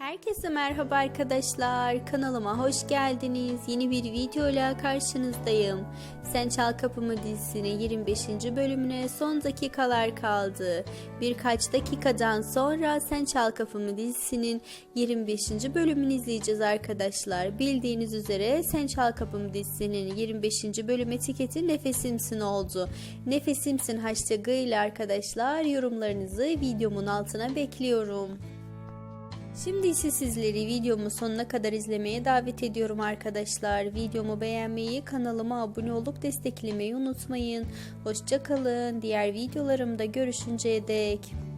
Herkese merhaba arkadaşlar. Kanalıma hoş geldiniz. Yeni bir videoyla karşınızdayım. Sen Çal Kapımı dizisinin 25. bölümüne son dakikalar kaldı. Birkaç dakikadan sonra Sen Çal Kapımı dizisinin 25. bölümünü izleyeceğiz arkadaşlar. Bildiğiniz üzere Sen Çal Kapımı dizisinin 25. bölüm etiketi Nefesimsin oldu. Nefesimsin hashtagı ile arkadaşlar yorumlarınızı videomun altına bekliyorum. Şimdi ise sizleri videomu sonuna kadar izlemeye davet ediyorum arkadaşlar. Videomu beğenmeyi, kanalıma abone olup desteklemeyi unutmayın. Hoşçakalın. Diğer videolarımda görüşünceye dek.